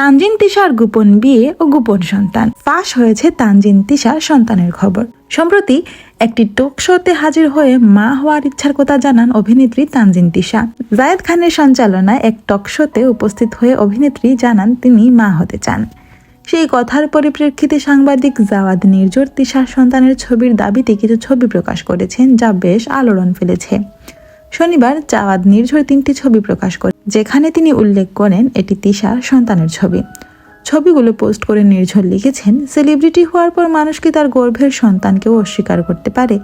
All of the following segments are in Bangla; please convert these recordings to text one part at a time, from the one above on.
তানজিন তিশার গোপন বিয়ে ও গোপন সন্তান। ফাঁস হয়েছে তানজিন তিশার সন্তানের খবর। সম্প্রতি একটি টক শোতে হাজির হয়ে মা হওয়ার ইচ্ছার কথা জানান অভিনেত্রী তানজিন তিশা। জায়েদ খানের সঞ্চালনায় এক টক শোতে উপস্থিত হয়ে অভিনেত্রী জানান তিনি মা হতে চান। সেই কথার পরিপ্রেক্ষিতে সাংবাদিক জাওয়াদ নির্জর তিশার সন্তানের ছবির দাবিতে কিছু ছবি প্রকাশ করেছেন, যা বেশ আলোড়ন ফেলেছে। শনিবার জাওয়াদ নির্ঝর তিনটি ছবি প্রকাশ করে যেখানে তিনি উল্লেখ করেন, এটি তিশার সন্তানের ছবি। ছবিগুলো পোস্ট করে নির্ঝর লিখেছেন, সেলিব্রিটি হওয়ার পর মানুষ কি তার গর্ভের সন্তানকেও অস্বীকার করতে পারে?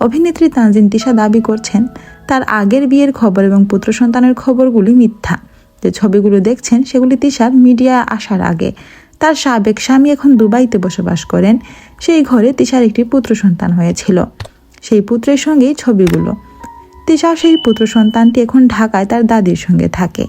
অভিনেত্রী তানজিন তিশা দাবি করছেন, তার আগের বিয়ের খবর এবং পুত্র সন্তানের খবরগুলি মিথ্যা। যে ছবিগুলো দেখছেন, সেগুলি তিশার মিডিয়া আসার আগে। তার সাবেক স্বামী এখন দুবাইতে বসবাস করেন। সেই ঘরে তিশার একটি পুত্র সন্তান হয়েছিল। সেই পুত্রের সঙ্গেই ছবিগুলো। তিশা সেই পুত্র সন্তানটি এখন ঢাকায় তার দাদির সঙ্গে থাকে।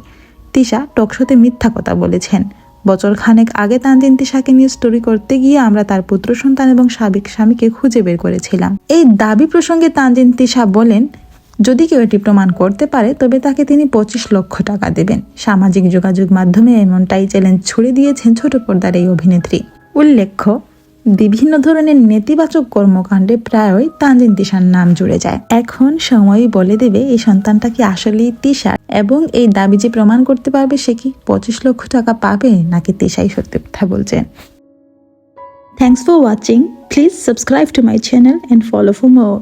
তিশা টকশোতে মিথ্যা কথা বলেছেন। বছর খানেক আগে তানজিন তিশাকে নিয়ে স্টোরি করতে গিয়ে আমরা তার পুত্র সন্তান এবং সাবেক স্বামীকে খুঁজে বের করেছিলাম। এই দাবি প্রসঙ্গে তানজিন তিশা বলেন, যদি কেউ এটি প্রমাণ করতে পারে, তবে তাকে তিনি পঁচিশ লক্ষ টাকা দেবেন। সামাজিক যোগাযোগ মাধ্যমে এমনটাই চ্যালেঞ্জ ছুড়ে দিয়েছেন ছোট পর্দার এই অভিনেত্রী। উল্লেখ্য বিভিন্ন ধরনের নেতিবাচক কর্মকাণ্ডে প্রায়ই তানজিন তিশার নাম জুড়ে যায়। এখন সময় বলে দেবে এই সন্তানটা কি আসলেই তিশার? এবং এই দাবি যে প্রমাণ করতে পারবে সে কি পঁচিশ লক্ষ টাকা পাবে? নাকি তিশাই সত্যি কথা বলছেন thanks for watching please subscribe to my channel and follow for more